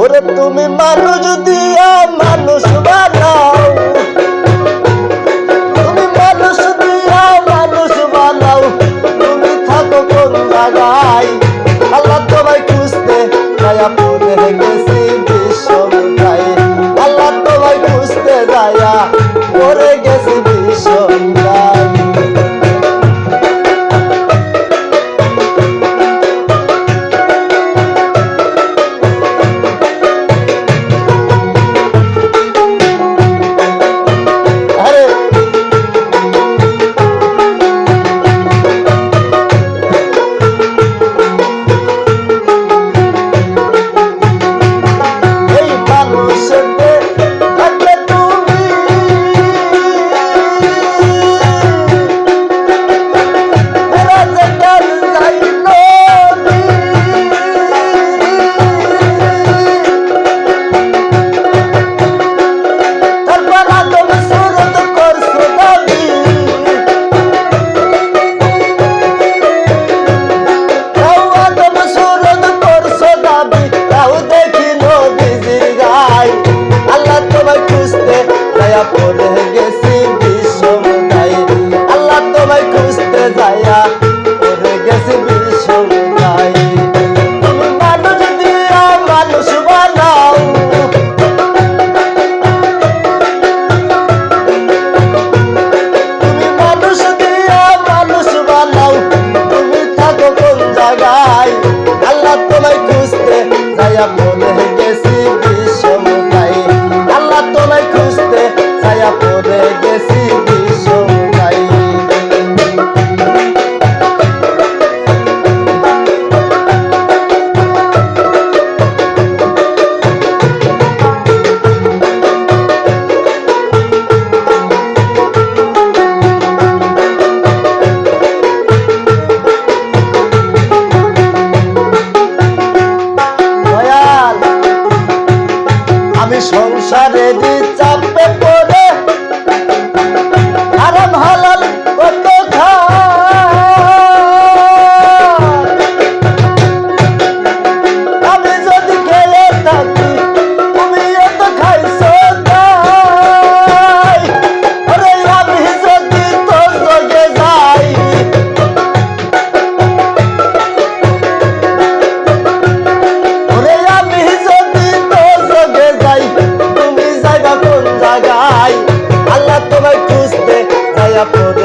ওরে তুমি মানুষ দিয়া মানুষ বানাও I'm amor. নিরাপদ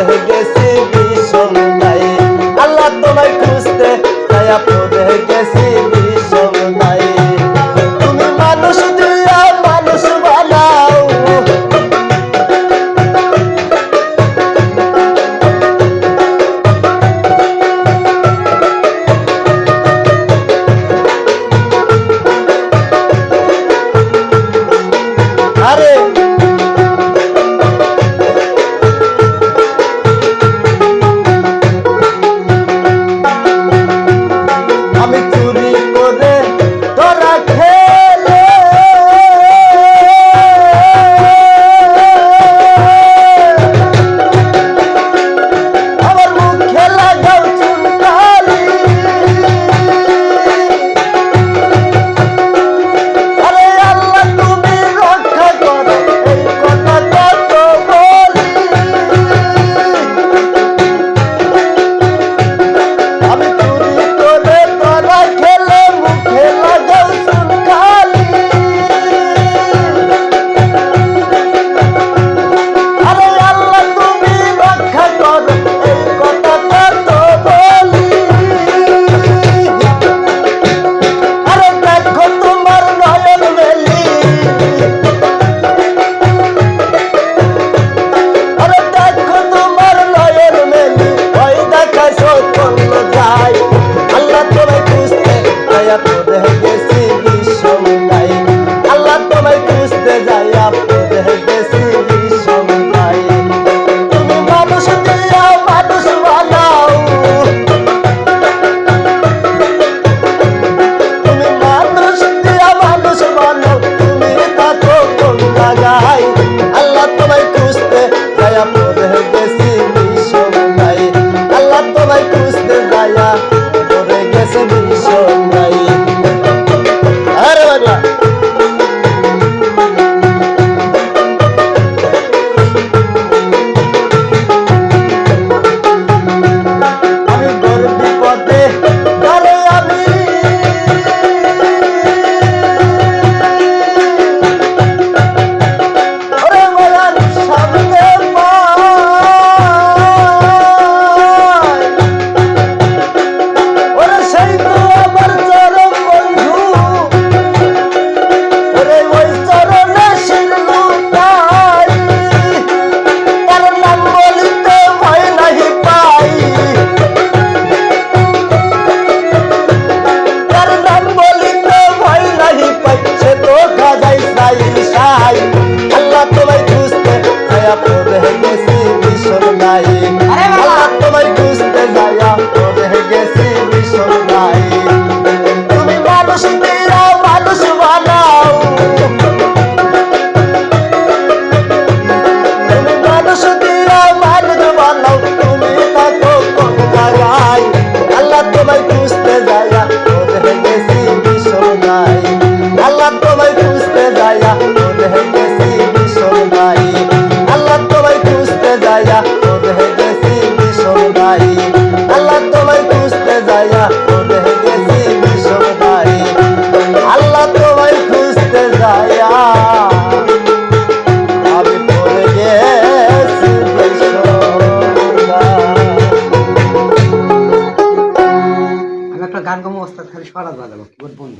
गाणका मस्तात खाली स्वाडत माझा कीबोर्ड बंद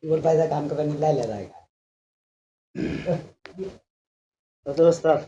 कीबोर्ड पाहिजे गाणकायला जाय का